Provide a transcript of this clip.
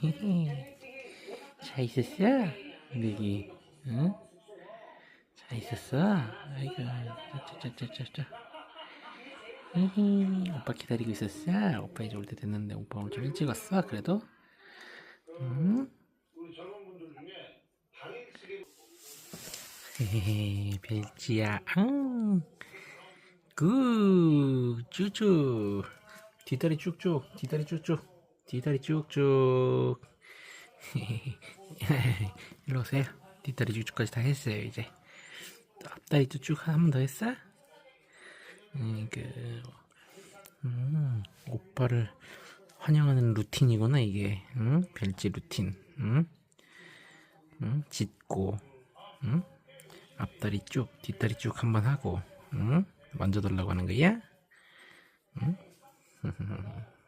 잘 있었어? 여기, 응? 잘 있었어? 아이고, 짜짜짜짜짜. 오빠 기다리고 있었어? 오빠 이제 올 때 됐는데 오빠 오늘 좀 일찍 왔어? 그래도? 응? 헤헤헤, 벨지야, 앙! 굿! 쭈쭈! 뒷다리 쭉쭉, 뒷다리 쭉쭉, 뒷다리 쭉쭉. 일로 오세요. 뒷다리 쭉쭉까지 다 했어요, 이제. 앞다리 쭉쭉 한 번 더 했어? 음, 그, 음, 오빠를 환영하는 루틴이구나, 이게. 응? 별지 루틴. 응? 응? 짖고, 응? 앞다리 쭉, 뒷다리 쭉 한번 하고, 응? 만져달라고 하는 거야? 응?